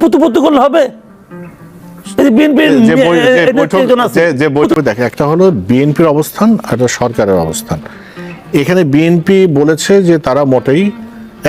পুতু পুতু করলে হবে? যে বৈঠক দেখে একটা হলো বিএনপির অবস্থান আর সরকারের অবস্থান। এখানে বিএনপি বলেছে যে তারা মোটেই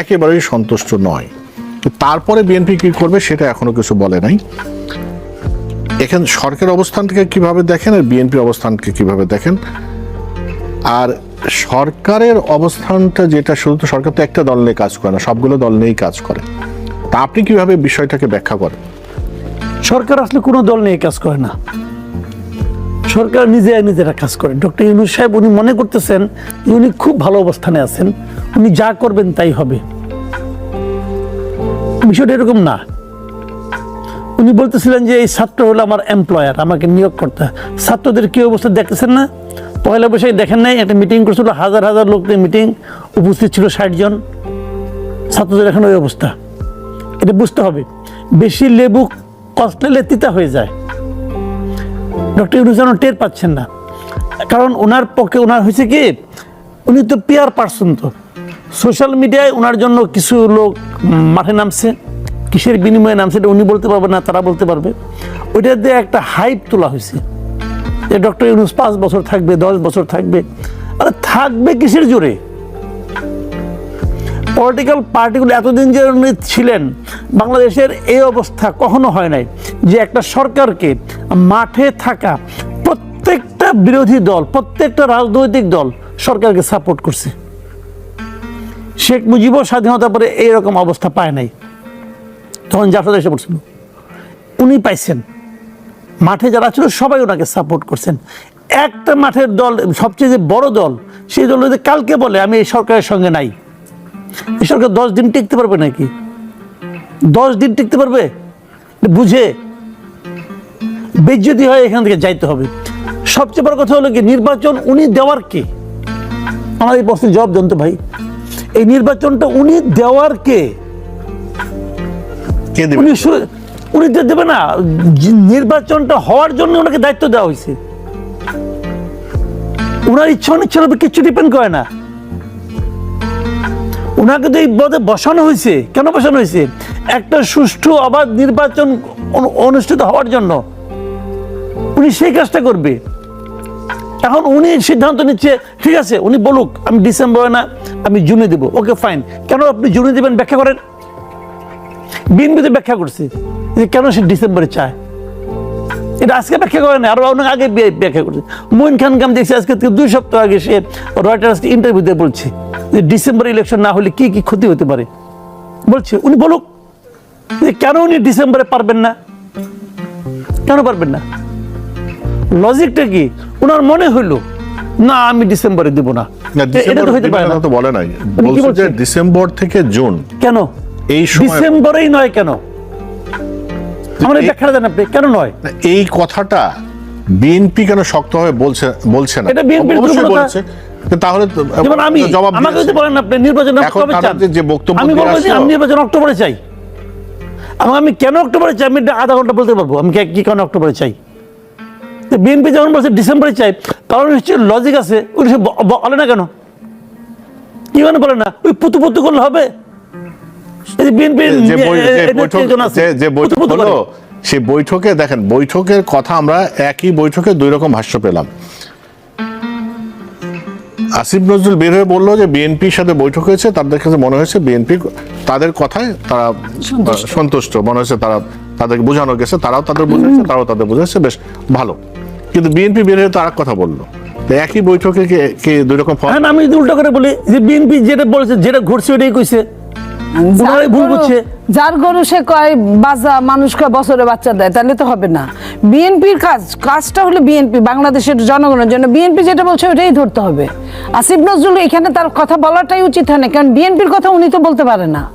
একেবারেই সন্তুষ্ট নয়। তারপরে বিএনপি কি করবে সেটা এখনও কিছু বলে নাই। এখানে সরকারের অবস্থানকে কীভাবে দেখেন আর বিএনপির অবস্থানকে কীভাবে দেখেন? আর সরকারের অবস্থানটা যেটা শুধু তো সরকার তো একটা দল নিয়ে কাজ করে না সবগুলো দল নিয়েই কাজ করে। তা আপনি কীভাবে বিষয়টাকে ব্যাখ্যা করেন? সরকার আসলে কোনো দল নিয়ে কাজ করে না। সরকার নিজে নিজেরা কাজ করে। ডক্টর ইউনুস সাহেব উনি মনে করতেছেন উনি খুব ভালো অবস্থানে আছেন, উনি যা করবেন তাই হবে। বিষয়টা এরকম না। উনি বলতেছিলেন যে এই ছাত্র হলো আমার এমপ্লয়ার আমাকে নিয়োগ করতে। ছাত্রদের কি অবস্থা দেখতেছেন না? পয়লা বৈশাখ দেখেন নাই, একটা মিটিং করছিল, হাজার হাজার লোকদের মিটিং উপস্থিত ছিল ষাট জন। ছাত্রদের এখন ওই অবস্থা। এটা বুঝতে হবে। বেশি লেবু কষ্টলে তিতা হয়ে যায়। ডক্টর ইউনুস যেন টের পাচ্ছেন না। কারণ ওনার পক্ষে ওনার হয়েছে কি, উনি তো পিয়ার পার্সন তো। সোশ্যাল মিডিয়ায় ওনার জন্য কিছু লোক মাঠে নামছে, কিসের বিনিময়ে নামছে এটা উনি বলতে পারবে না, তারা বলতে পারবে। ওইটা দিয়ে একটা হাইপ তোলা হয়েছে যে ডক্টর ইউনুস পাঁচ বছর থাকবে, দশ বছর থাকবে। আরে থাকবে কিসের জোরে? পলিটিক্যাল পার্টিগুলো এতদিন যে উনি ছিলেন, বাংলাদেশের এই অবস্থা কখনো হয় নাই যে একটা সরকারকে মাঠে থাকা প্রত্যেকটা বিরোধী দল, প্রত্যেকটা রাজনৈতিক দল সরকারকে সাপোর্ট করছে। শেখ মুজিবও স্বাধীনতা পরে এইরকম অবস্থা পায় নাই। তখন জাফর এসে পড়ছিল উনি পাইছেন। মাঠে যারা ছিল সবাই ওনাকে সাপোর্ট করছেন। একটা মাঠের দল, সবচেয়ে যে বড় দল, সেই দল যদি কালকে বলে, আমি এই সরকারের সঙ্গে নাই। এই সরকার দশ দিন টিকতে পারবে নাকি? দশ দিন টিকতে পারবে? বুঝে? বেজ্জতি হয় এখান থেকে যাইতে হবে। সবচেয়ে বড় কথা হলো কি নির্বাচন উনি দেওয়ার কে? আমার এই প্রশ্নের জবাব দেন তো ভাই। এই নির্বাচনটা উনি দেওয়ার কে? কে উনি উনি তো দেবে না নির্বাচনটা হওয়ার জন্য ওনাকে দায়িত্ব দেওয়া হয়েছে। ওনার ইচ্ছা অনিচ্ছার উপর কিচ্ছু ডিপেন্ড করে না। ওনাকে তো এই পদে বসানো হয়েছে। কেন বসানো হয়েছে? একটা সুষ্ঠু অবাধ নির্বাচন অনু- অনুষ্ঠিত হওয়ার জন্য। উনি সেই কাজটা করবে। এখন উনি সিদ্ধান্ত নিচ্ছে, ঠিক আছে, উনি বলুক, আমি ডিসেম্বরে না, আমি জুনে দেবো। Okay, fine. কেন আপনি জুনে দেবেন, ব্যাখ্যা করেন? বিএনপিতে ব্যাখ্যা করছে যে কেন সে ডিসেম্বরে চায়। এটা আজকে ব্যাখ্যা করে না আরও অনেক আগে ব্যাখ্যা করছে। মইন খান কাম দেখছি, আজকে দুই সপ্তাহ আগে সে রয়টার্স ইন্টারভিউতে বলছে। যে ডিসেম্বর ইলেকশন না হলে কি কি ক্ষতি হতে পারে? বলছে উনি বলুক যে কেন উনি ডিসেম্বরে পারবেন না? কেন পারবেন না? লজিকটা কি? ওনার মনে হইল না আমি ডিসেম্বরে দিব না। এটা ডিসেম্বর তো হইতে পারে না। তো বলে নাই। বলছে যে ডিসেম্বর থেকে জুন। কেন? এই সময় ডিসেম্বরেই নয় কেন? আমার ব্যাখ্যাটা দেন আপনি কেন নয়? এই কথাটা বিএনপি কেন শক্তভাবে বলছে বলছে না? এটা দুর্বলতা। বলছে। তাহলে যেমন আমি জবাব আমাকে যদি বলেন আপনি নির্বাচন কবে চান? যে- বক্তব্য আমি দিয়ে বলব যে আমি নির্বাচন অক্টোবরে চাই। আমি কেন অক্টোবরে চাই? আমি আধা ঘণ্টা বলতে পারব। আমি কি কারণে অক্টোবরে চাই? বিএনপি যখন বলছে ডিসেম্বরে চাই কারণ নিশ্চয়ই লজিক আছে। উনি সে বলে না কেন? কি মানে বলে না? ওই পুতু পুতু করলে হবে। যে বৈঠক হলো সেই বৈঠকে দেখেন বৈঠকের কথা আমরা একই বৈঠকে দুই রকম ভাষ্য পেলাম। আসিফ নজরুল বের হয়ে বলল যে বিএনপির সাথে বৈঠক হয়েছে তাদের কাছে মনে হয়েছে বিএনপি তাদের কথায় তারা সন্তুষ্ট। মনে হয়েছে তারা তাদেরকে বোঝানো গেছে তারাও তাদের বোঝাচ্ছে তারাও তাদের বোঝাচ্ছে বেশ ভালো। কিন্তু বিএনপি বের হয়ে তারা কথা বলল। একই বৈঠকে কি কি দুই রকম ফল হ্যাঁ আমি উল্টো করে বলি যে বিএনপি যেটা বলেছে যেটা ঘটছে ওটাই কইছে। ওনারাই ভুল যার গরু- যার গরু সে কয় বাজা মানুষকে বছরে বাচ্চা দেয় তাহলে তো হবে না। বিএনপির কাজ কাজটা হলো বিএনপি বাংলাদেশের জনগণের জন্য। বিএনপি যেটা বলছে ওটাই ধরতে হবে। আসিফ নজরুল এখানে তার কথা বলাটাই উচিত হয় না কারণ বিএনপির কথা উনি তো বলতে পারে না।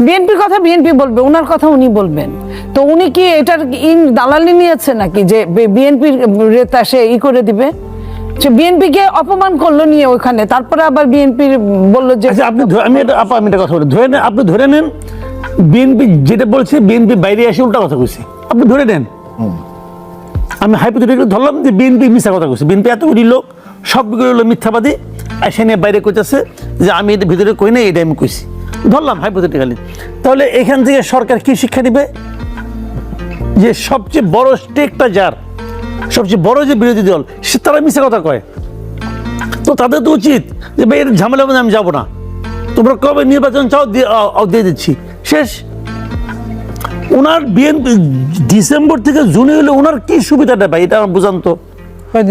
বিএনপির কথা বিএনপি বলবে ওনার কথা উনি বলবেন। তো উনি কি এটার ইন দালালি নিয়েছে নাকি যে বিএনপির রেতা সে ই করে দিবে? বিএনপি কে অপমান করল নিয়ে ওখানে তারপরে আবার বিএনপির বলল যে আচ্ছা আপনি আমি এটা আমি একটা কথা বলি। ধরে নেন আপনি ধরে নেন, বিএনপি যেটা বলছে, বিএনপি বাইরে এসে উল্টা কথা কইছে। আপনি ধরে নেন। আমি হাইপোথেটিক্যালি ধরলাম যে বিএনপি মিথ্যা কথা কইছে। বিএনপি এতগুলি লোক সবগুলো হলো মিথ্যাবাদী। আর সে নিয়ে বাইরে কইতেছে যে আমি এটা ভিতরে কই না এটা আমি কইছি। ধরলাম হাইপোথেটিক্যালি তাহলে এখান থেকে সরকার কি শিক্ষা দিবে? যে সবচেয়ে বড় স্টেকটা যার সবচেয়ে বড় যে বিরোধী দল সে তারা মিশে কথা কয়। তো তাদের তো উচিত যে ভাই এর ঝামেলার মধ্যে আমি যাব না। তোমরা কবে নির্বাচন চাও দিয়ে দিচ্ছি। শেষ। ওনার বিএনপি ডিসেম্বর থেকে জুনে হলে ওনার কি সুবিধাটা ভাই এটা আমার বুঝান তো?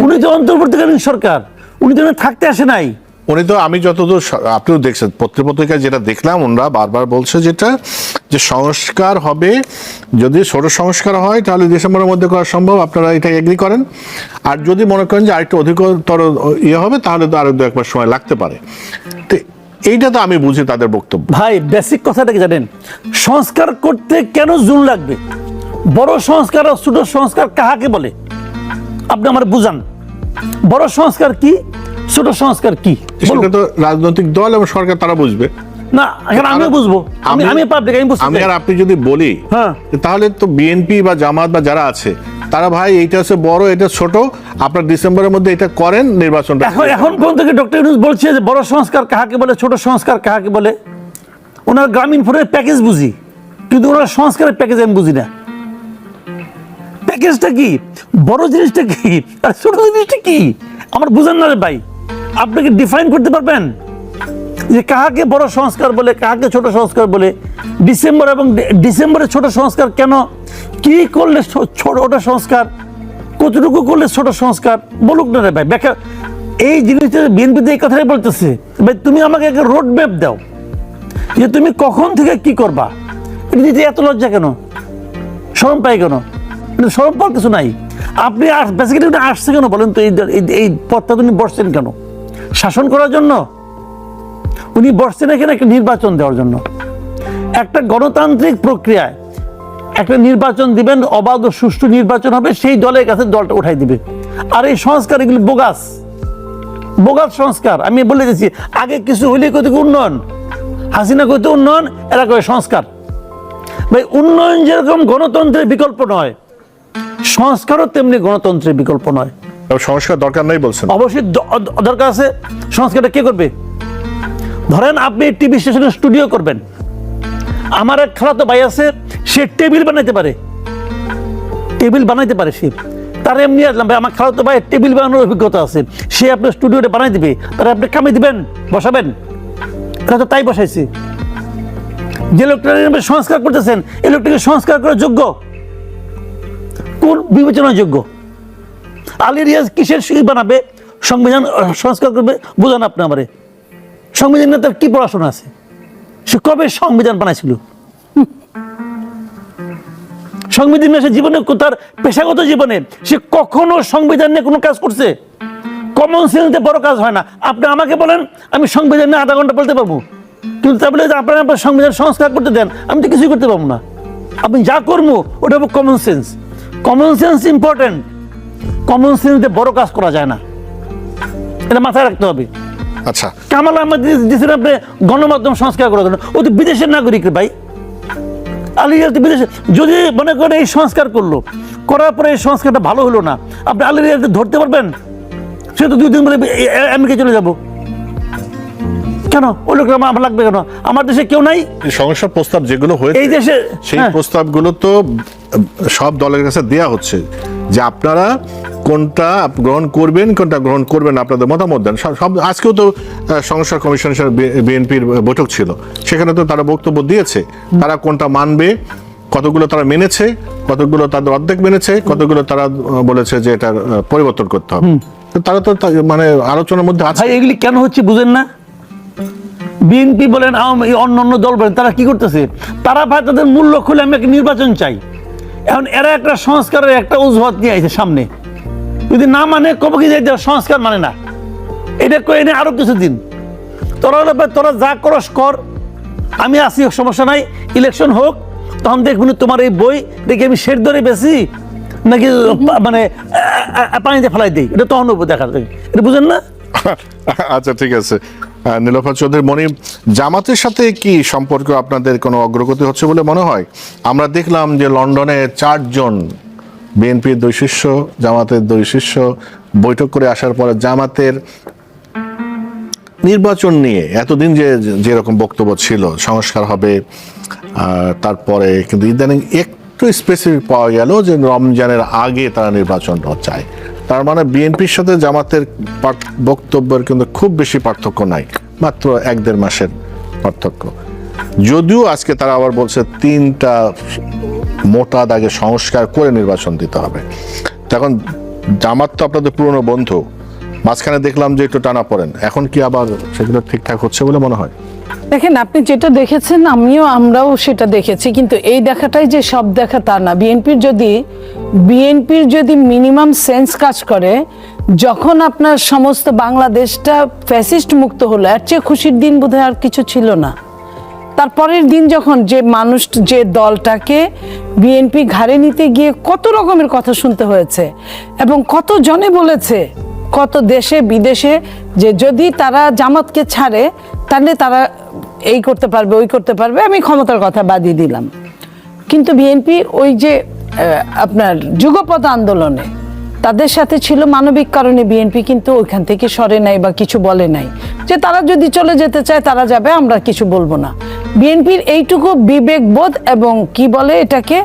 উনি তো অন্তর্বর্তীকালীন সরকার। উনি তো থাকতে আসে নাই। উনি তো আমি যতদূর আপনিও দেখছেন পত্রপত্রিকায় যেটা দেখলাম ওনারা বারবার বলছে যেটা যে সংস্কার হবে যদি ছোট সংস্কার হয় তাহলে ডিসেম্বরের মধ্যে করা সম্ভব আপনারা এটা এগ্রি করেন। আর যদি মনে করেন যে আরেকটু অধিকতর ইয়ে হবে তাহলে তো আরও দু একবার সময় লাগতে পারে। তো এইটা তো আমি বুঝি তাদের বক্তব্য। ভাই বেসিক কথাটা কি জানেন? সংস্কার করতে কেন জুন লাগবে? বড় সংস্কার আর ছোট সংস্কার কাহাকে বলে? আপনি আমার বুঝান। বড় সংস্কার কি? ছোট সংস্কার কি? সেটা তো রাজনৈতিক দল এবং সরকার তারা বুঝবে। না এখন আমিও বুঝব। আমি আমি- পাবলিক আমি বুঝতে আমি আর আপনি যদি বলি হ্যাঁ। তাহলে তো বিএনপি বা জামাত বা যারা আছে তারা ভাই এইটা হচ্ছে বড় এটা ছোট আপনার ডিসেম্বরের মধ্যে এটা করেন নির্বাচনটা। এখন এখন কোন থেকে ডক্টর ইউনুস বলছে যে বড় সংস্কার কাহাকে বলে ছোট সংস্কার কাহাকে বলে? ওনার গ্রামীণ ফোনের প্যাকেজ বুঝি কিন্তু ওনার সংস্কারের প্যাকেজ আমি বুঝি না। প্যাকেজটা কি? বড় জিনিসটা কি? আর ছোট জিনিসটা কি? আমার বুঝান না রে ভাই। আপনাকে ডিফাইন করতে পারবেন? যে কাহাকে বড় সংস্কার বলে কাহাকে ছোট সংস্কার বলে, ডিসেম্বর এবং ডিসেম্বরে ছোট সংস্কার কেন? কি করলে ছোট ওটা সংস্কার? কতটুকু করলে ছোট সংস্কার? বলুক না রে ভাই। ব্যাখ্যা, এই জিনিসটা বিএনপিতে এই কথাই বলতেছে। ভাই, তুমি আমাকে একটা রোড ম্যাপ দাও যে তুমি কখন থেকে কি করবা। এটা এত লজ্জা কেন? শরম পাই কেন? কিন্তু শরম পাওয়ার কিছু নাই। আপনি আস বেসিক্যালি আসছে কেন বলেন তো? এই এই- পথটা উনি বসছেন কেন? শাসন করার জন্য? উনি বসছেন এখানে একটা নির্বাচন দেওয়ার জন্য। একটা গণতান্ত্রিক প্রক্রিয়ায় একটা নির্বাচন দিবেন অবাধ ও সুষ্ঠু নির্বাচন হবে সেই দলের কাছে দলটা উঠাই দিবে। আর এই সংস্কার এগুলি বোগাস। বোগাস সংস্কার। আমি বলে দিচ্ছি আগে কিছু হইলে কত উন্নয়ন। হাসিনা কত উন্নয়ন এরা কয় সংস্কার। ভাই উন্নয়ন যেরকম গণতন্ত্রের বিকল্প নয় সংস্কারও তেমনি গণতন্ত্রের বিকল্প নয়। সংস্কার দরকার নাই বলছেন। অবশ্যই দরকার আছে। সংস্কারটা কে করবে? ধরেন আপনি টিভি স্টেশনে স্টুডিও করবেন। আমার এক খালাতো ভাই আছে, সে টেবিল বানাইতে পারে। টেবিল বানাইতে পারে সে। তার এমনি আসলাম ভাই, আমার খালাতো ভাই টেবিল বানানোর অভিজ্ঞতা আছে। সে আপনার স্টুডিওটা বানাই দিবে, তারা আপনি কামে দিবেন, বসাবেন। এটা তো তাই বসাইছি। যে লোকটা সংস্কার করতেছেন, এই লোকটাকে সংস্কার করার যোগ্য? কোন বিবেচনার যোগ্য? আলী রিয়াজ কিসের বানাবে? সংবিধান সংস্কার করবে? বুঝান আপনি আমারে। সংবিধানে তার কি পড়াশোনা আছে? সে কবে সংবিধান বানাইছিল। সংবিধান নিয়ে সে জীবনে তার পেশাগত জীবনে সে কখনো সংবিধান নিয়ে কোনো কাজ করছে? কমন সেন্সে বড় কাজ হয় না। আপনি আমাকে বলেন, আমি সংবিধান নিয়ে আধা ঘণ্টা বলতে পারব। কিন্তু তা বলে আপনারা আপনার সংবিধান সংস্কার করতে দেন, আমি তো কিছুই করতে পারব না। আপনি যা করব, ওটা হবে common sense common sense important common সেন্সে বড় কাজ করা যায় না। এটা মাথায় রাখতে হবে। আচ্ছা। কামাল আহমেদ দিয়েছেন আপনি গণমাধ্যম সংস্কার করার জন্য ও তো বিদেশের নাগরিক ভাই। আলী রিয়াজ বিদেশে যদি মনে করে এই সংস্কার করল করার পরে এই সংস্কারটা ভালো হলো না আপনি আলী রিয়াজকে ধরতে পারবেন? সে তো দুই দিন বলে আমেরিকা চলে যাব। কেন? ওই লোকটা আমার লাগবে কেন? আমার দেশে কেউ নাই? সংস্কার প্রস্তাব যেগুলো হয়েছে এই দেশে সেই হ্যাঁ। প্রস্তাবগুলো তো সব দলের কাছে দেয়া হচ্ছে যে আপনারা কোনটা গ্রহণ করবেন কোনটা গ্রহণ করবেন আপনাদের মতামত দেন। সব- আজকেও তো সংস্কার কমিশনের সাথে বিএনপির বৈঠক ছিল। সেখানে তো তারা বক্তব্য দিয়েছে। তারা কোনটা মানবে কতগুলো তারা মেনেছে কতগুলো তাদের অর্ধেক মেনেছে কতগুলো তারা বলেছে যে এটা পরিবর্তন করতে হবে। তো তারা তো মানে আলোচনার মধ্যে আছে। এগুলি কেন হচ্ছে বুঝেন না? বিএনপি বলেন অন্য অন্য দল বলেন তারা কি করতেছে? তারা ভাই তাদের মূল লক্ষ্য হলে আমি একটা নির্বাচন চাই। এখন এরা একটা সংস্কারের একটা অজুহাত নিয়ে আইছে সামনে। যদি না মানে কবে কি যাইতে সংস্কার মানে না? এটা করে এনে আরও কিছুদিন। তোরা হলো তোরা যা করস কর। আমি আসি সমস্যা নাই। ইলেকশন হোক, তখন দেখবেন তোমার এই বই দেখি আমি শের ধরে বেশি, নাকি মানে পানিতে ফেলাই দিই। এটা তখন দেখা যায় এটা বুঝেন না? আচ্ছা ঠিক আছে। আহ, নীলোফার চৌধুরী মনির জামাতের সাথে কি সম্পর্ক আপনাদের কোনো অগ্রগতি হচ্ছে বলে মনে হয়? আমরা দেখলাম যে লন্ডনে চারজন বিএনপির দুই শীর্ষ জামাতের দুই শীর্ষ বৈঠক করে আসার পরে জামাতের নির্বাচন নিয়ে এতদিন যে যেরকম বক্তব্য ছিল সংস্কার হবে তারপরে কিন্তু ইদানিং একটু স্পেসিফিক পাওয়া গেল যে রমজানের আগে তারা নির্বাচন চায়। তার মানে বিএনপির সাথে জামাতের বক্তব্যের কিন্তু খুব বেশি পার্থক্য নাই, মাত্র এক দেড় মাসের পার্থক্য। যদিও আজকে তারা আবার বলছে তিনটা মোটা দাগে সংস্কার করে নির্বাচন দিতে হবে। তখন জামাত তো আপনাদের পুরনো বন্ধু, মাঝখানে দেখলাম যে একটু টানা পড়েন, এখন কি আবার সেগুলো ঠিকঠাক হচ্ছে বলে মনে হয়? দেখেন, আপনি যেটা দেখেছেন, আমিও, আমরাও সেটা দেখেছি। কিন্তু এই দেখাটাই যে সব দেখা তা না। বিএনপির যদি বিএনপির যদি মিনিমাম সেন্স কাজ করে, যখন আপনার সমস্ত বাংলাদেশটা ফ্যাসিস্ট মুক্ত হলো, এর চেয়ে খুশির দিন বোধহয় আর কিছু ছিল না। তারপরের দিন যখন যে মানুষ, যে দলটাকে বিএনপি ঘাড়ে নিতে গিয়ে কত রকমের কথা শুনতে হয়েছে এবং কত জনে বলেছে কত দেশে, বিদেশে, যে যদি তারা জামাতকে ছাড়ে, তাহলে তারা এই করতে পারবে, ওই করতে পারবে, আমি ক্ষমতার কথা বাদিয়ে দিলাম। কিন্তু বিএনপি ওই যে আপনার যুগপদ আন্দোলনে, তাদের সাথে ছিল মানবিক কারণে বিএনপি কিন্তু ওইখান থেকে সরে নাই বা কিছু বলে নাই। যে তারা যদি চলে যেতে চায়, তারা যাবে, আমরা কিছু বলব না। বিএনপির এইটুকু বিবেকবোধ এবং কি বলে এটাকে,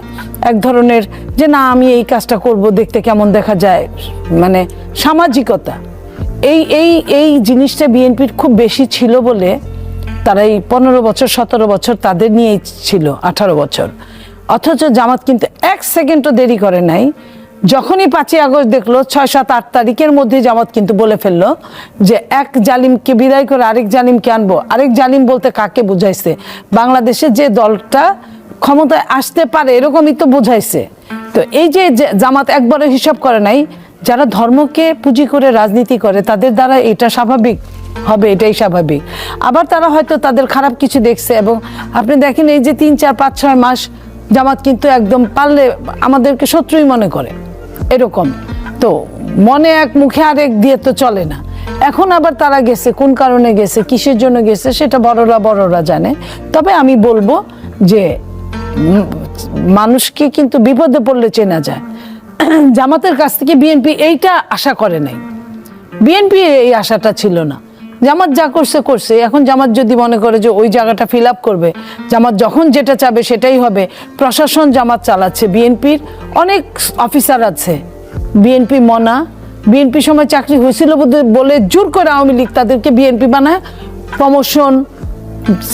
এক ধরনের যে না, আমি এই কাজটা করব, দেখতে কেমন দেখা যায় মানে সামাজিকতা। এই এই এই জিনিসটা বিএনপির খুব বেশি ছিল বলে তারা এই পনেরো বছর, সতেরো বছর তাদের নিয়েই ছিল, আঠারো বছর। অথচ জামাত কিন্তু এক সেকেন্ডও দেরি করে নাই। যখনই পাঁচই আগস্ট দেখল, ছয় সাত আট তারিখের মধ্যে জামাত কিন্তু বলে ফেলল যে এক জালিমকে বিদায় করে আরেক জালিমকে আনব। আরেক জালিম বলতে কাকে বুঝাইছে? বাংলাদেশে যে দলটা ক্ষমতায় আসতে পারে এরকমই তো বুঝাইছে। তো এই যে জামাত একবারও হিসাব করে নাই, যারা ধর্মকে পুঁজি করে রাজনীতি করে, তাদের দ্বারা এটা স্বাভাবিক, হবে এটাই স্বাভাবিক। আবার তারা হয়তো তাদের খারাপ কিছু দেখছে এবং আপনি দেখেন এই যে তিন, চার, পাঁচ, ছয় মাস জামাত কিন্তু একদম পারলে আমাদেরকে শত্রুই মনে করে। এরকম। তো মনে এক মুখে আরেক দিয়ে তো চলে না। এখন আবার তারা গেছে, কোন কারণে গেছে, কিসের জন্য গেছে, সেটা বড়রা বড়রা জানে। তবে আমি বলব যে মানুষকে কিন্তু বিপদে পড়লে চেনা যায়। জামাতের কাছ থেকে বিএনপি এইটা আশা করে নাই। বিএনপি এই আশাটা ছিল না। জামাত যা করছে করছে। এখন জামাত যদি মনে করে যে ওই জায়গাটা ফিল আপ করবে, জামাত যখন যেটা চাবে সেটাই হবে। প্রশাসন জামাত চালাচ্ছে। বিএনপির অনেক অফিসার আছে। বিএনপি মনা, বিএনপি সময় চাকরি হয়েছিল বলে জোর করে আওয়ামী লীগ তাদেরকে বিএনপি বানায়। প্রমোশন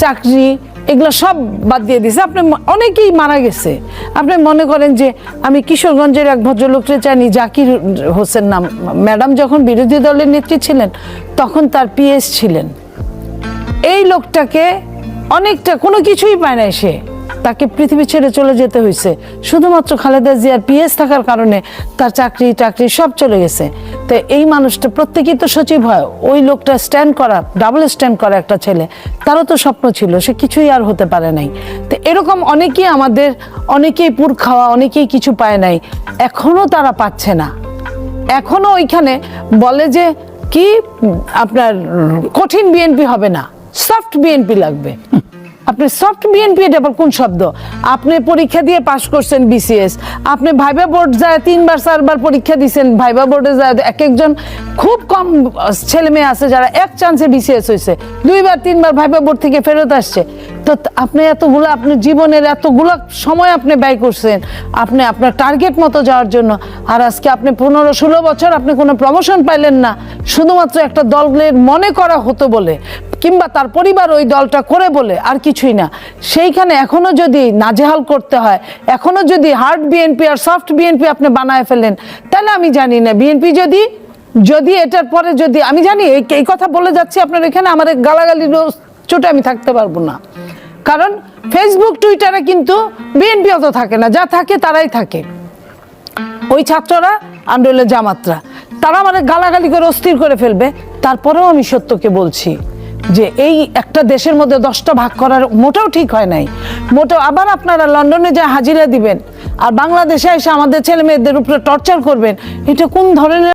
চাকরি এগুলো সব বাদ দিয়ে দিছে। আপনি অনেকেই মারা গেছে। আপনি মনে করেন যে আমি কিশোরগঞ্জের এক ভদ্রলোকরে জানি, জাকির হোসেন নাম। ম্যাডাম যখন বিরোধী দলের নেত্রী ছিলেন, তখন তার পিএস ছিলেন। এই লোকটাকে অনেকটা কোনো কিছুই পায় না সে। তাকে পৃথিবী ছেড়ে চলে যেতে হয়েছে। শুধুমাত্র খালেদা জিয়ার পিএস থাকার কারণে তার চাকরি, টাকরি সব চলে গেছে। তো এই মানুষটা প্রত্যেকেই তো সচিব হয়। ওই লোকটা স্ট্যান্ড করা, ডাবল স্ট্যান্ড করা একটা ছেলে। তারও তো স্বপ্ন ছিল, সে কিছুই আর হতে পারে নাই। তো এরকম অনেকেই আমাদের, অনেকেই পুর খাওয়া, অনেকেই কিছু পায় নাই। এখনও তারা পাচ্ছে না। এখনও ওইখানে বলে যে কি, আপনার কঠিন বিএনপি হবে না, সফট বিএনপি লাগবে। আপনি সফট বিএনপি এটা কোন শব্দ? আপনি পরীক্ষা দিয়ে পাশ করছেন বিসিএস আপনি ভাইবা বোর্ড যায় তিনবার, চারবার পরীক্ষা দিয়েছেন ভাইবা বোর্ডে যায় এক একজন। খুব কম ছেলে মেয়ে আছে যারা এক চান্সে বিসিএস হয়েছে। দুইবার, তিনবার ভাইবা বোর্ড থেকে ফেরত আসছে। তো আপনি এতগুলো আপনি জীবনের এতগুলো সময় আপনি ব্যয় করছেন, আপনি আপনার টার্গেট মতো যাওয়ার জন্য। আর আজকে আপনি পনেরো, ষোলো বছর আপনি কোনো প্রমোশন পাইলেন না। শুধুমাত্র একটা দলের মনে করা হতো বলে, কিংবা তার পরিবার ওই দলটা করে বলে, আর কিছুই না। সেইখানে এখনও যদি নাজেহাল করতে হয়, এখনও যদি হার্ড বিএনপি আর সফট বিএনপি আপনি বানায় ফেলেন, তাহলে আমি জানি না। বিএনপি যদি যদি এটার পরে যদি, আমি জানি এই কথা বলে যাচ্ছি আপনার এখানে, আমার গালাগালি চোটে আমি থাকতে পারব না। কারণ ফেসবুক টুইটারে কিন্তু বিএনপি অত থাকে না, যা থাকে তারাই থাকে। ওই ছাত্ররা আন্দোলনে জামাতরা, তারা মানে গালাগালি করে অস্থির করে ফেলবে, তারপরেও আমি সত্যকে বলছি। যে এই একটা দেশের মধ্যে দশটা ভাগ করার মোটেও ঠিক হয় নাই। মোটেও আবার আপনারা লন্ডনে যা হাজিরা দিবেন, আর বাংলাদেশে এসে আমাদের ছেলে মেয়েদের উপরে টর্চার করবেন, এটা কোন ধরনের